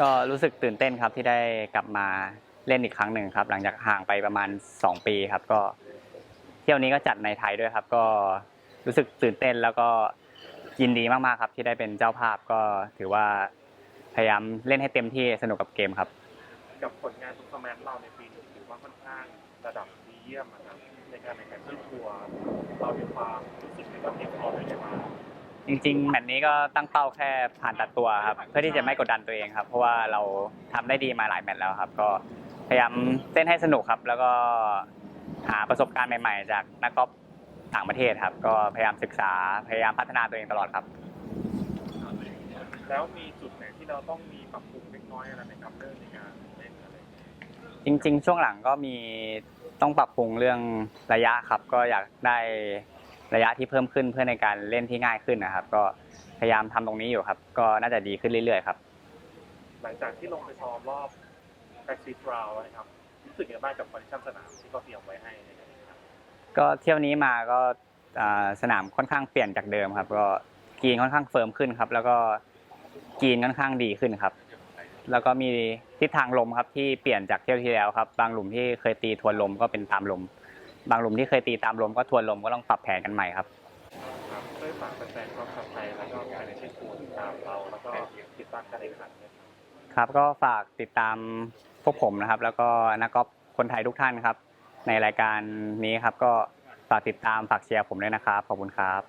ก็รู้สึกตื่นเต้นครับที่ได้กลับมาเล่นอีกครั้งหนึ่งครับ หลังจากห่างไปประมาณ 2 ปีครับ ก็เที่ยวนี้ก็จัดในไทยด้วยครับ ก็รู้สึกตื่นเต้นแล้วก็ยินดีมากๆครับ ที่ได้เป็นเจ้าภาพก็ถือว่าพยายามเล่นให้เต็มที่สนุกกับเกมครับ กับผลงานทุกคอมเมนเราในปีนี้ถือว่าค่อนข้างระดับดีเยี่ยมนะครับในการแข่งขันที่ทัวร์เรามีความรู้สึกในการเตรียมพร้อมยังไงบ้าง จริงๆแมตช์นี้ก็ตั้งเป้าแค่ผ่านตัดตัวครับ เพื่อที่จะไม่กดดันตัวเองครับ เพราะว่าเราทำได้ดีมาหลายแมตช์แล้วครับ ก็พยายามเต้นให้สนุกครับ แล้วก็หาประสบการณ์ใหม่ ๆ จากนักกอล์ฟต่างประเทศครับ ก็พยายามศึกษาพยายามพัฒนาตัวเองตลอดครับ แล้วมีจุดไหนที่เราต้องมีปรับปรุงเล็กน้อยอะไรไหมครับเรื่องในการเล่นอะไรจริง ๆ ช่วงหลังก็มีต้องปรับปรุงเรื่องระยะครับ ก็อยากได้ ระยะที่เพิ่มขึ้นเพื่อในการเล่นที่ง่ายขึ้นนะครับ ก็พยายามทำตรงนี้อยู่ครับ ก็น่าจะดีขึ้นเรื่อยๆครับ หลังจากที่ลงไปซ้อมรอบ practice round นะครับรู้สึกยังไงบ้างกับคอนดิชั่นสนามที่เขาเตรียมไว้ให้ในการแข่งขันก็เที่ยวนี้มาก็อ่าสนามค่อนข้างเปลี่ยนจากเดิมครับ ก็กรีนค่อนข้างเฟิร์มขึ้นครับ แล้วก็กรีนค่อนข้างดีขึ้นครับ แล้วก็มีทิศทางลมครับที่เปลี่ยนจากเที่ยวที่แล้วครับ บางหลุมที่เคยตีทวนลมก็เป็นตามลม บางหลุมที่เคยตีตามลมก็ทวนลมก็ต้องปรับแผนกันใหม่ครับครับช่วยฝากแฟนๆรอบขับไทยแล้วก็การในเช่นคูณตามเราแล้วก็ติดตามการแข่งขันด้วยครับครับก็ฝากติดตามพวกผมนะครับ แล้วก็นักกอล์ฟคนไทยทุกท่านครับ ในรายการนี้ครับก็ฝากติดตามฝากเชียร์ผมด้วยนะครับขอบคุณครับ